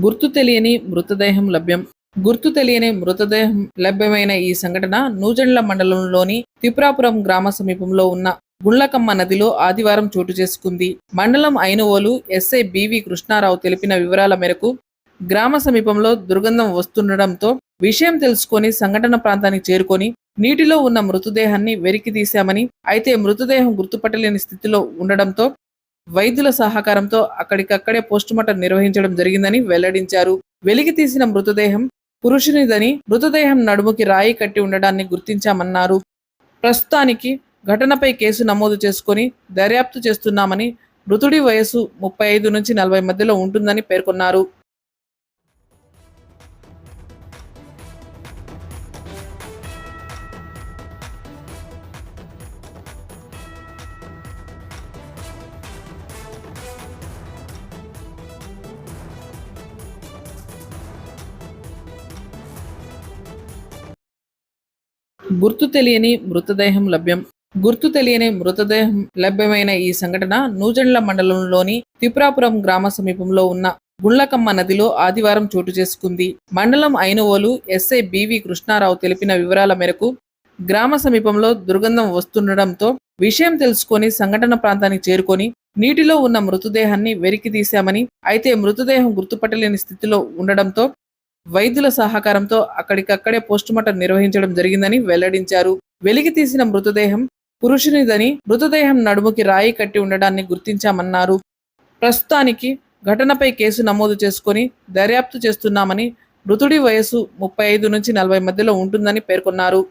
గుర్తు తెలియని మృతదేహం లభ్యం. గుర్తు తెలియని మృతదేహం లభ్యమైన ఈ సంఘటన నూజెండ్ల మండలంలోని త్రిపురాపురం గ్రామ సమీపంలో ఉన్న గుండ్లకమ్మ నదిలో ఆదివారం చోటు చేసుకుంది. మండలం ఐనువోలు ఎస్ఐ బివి కృష్ణారావు తెలిపిన వివరాల మేరకు గ్రామ సమీపంలో దుర్గంధం వస్తుండటంతో విషయం తెలుసుకొని సంఘటన ప్రాంతానికి చేరుకొని నీటిలో ఉన్న మృతదేహాన్ని వెరికి తీశామని అయితే మృతదేహం గుర్తుపట్టలేని స్థితిలో ఉండడంతో వైద్యుల సహకారంతో అక్కడికక్కడే పోస్టుమార్టం నిర్వహించడం జరిగిందని వెల్లడించారు. వెలికి తీసిన మృతదేహం పురుషునిదని మృతదేహం నడుముకి రాయి కట్టి ఉండడాన్ని గుర్తించామన్నారు. ప్రస్తుతానికి ఘటనపై కేసు నమోదు చేసుకొని దర్యాప్తు చేస్తున్నామని మృతుడి వయసు ముప్పై ఐదు నుంచి నలభై మధ్యలో ఉంటుందని పేర్కొన్నారు. గుర్తు తెలియని మృతదేహం లభ్యం. గుర్తు తెలియని మృతదేహం లభ్యమైన ఈ సంఘటన నూజెండ్ల మండలంలోని త్రిపురాపురం గ్రామ సమీపంలో ఉన్న గుండ్లకమ్మ నదిలో ఆదివారం చోటు చేసుకుంది. మండలం ఐనువోలు ఎస్ఐ బివి కృష్ణారావు తెలిపిన వివరాల మేరకు గ్రామ సమీపంలో దుర్గంధం వస్తుండటంతో విషయం తెలుసుకొని సంఘటన ప్రాంతానికి చేరుకొని నీటిలో ఉన్న మృతదేహాన్ని వెరికి తీశామని అయితే మృతదేహం గుర్తుపట్టలేని స్థితిలో ఉండడంతో వైద్యుల సహకారంతో అక్కడికక్కడే పోస్టుమార్టం నిర్వహించడం జరిగిందని వెల్లడించారు. వెలికి తీసిన మృతదేహం పురుషునిదని మృతదేహం నడుముకి రాయి కట్టి ఉండడాన్ని గుర్తించామన్నారు. ప్రస్తుతానికి ఘటనపై కేసు నమోదు చేసుకొని దర్యాప్తు చేస్తున్నామని మృతుడి వయసు ముప్పై ఐదు నుంచి నలభై మధ్యలో ఉంటుందని పేర్కొన్నారు.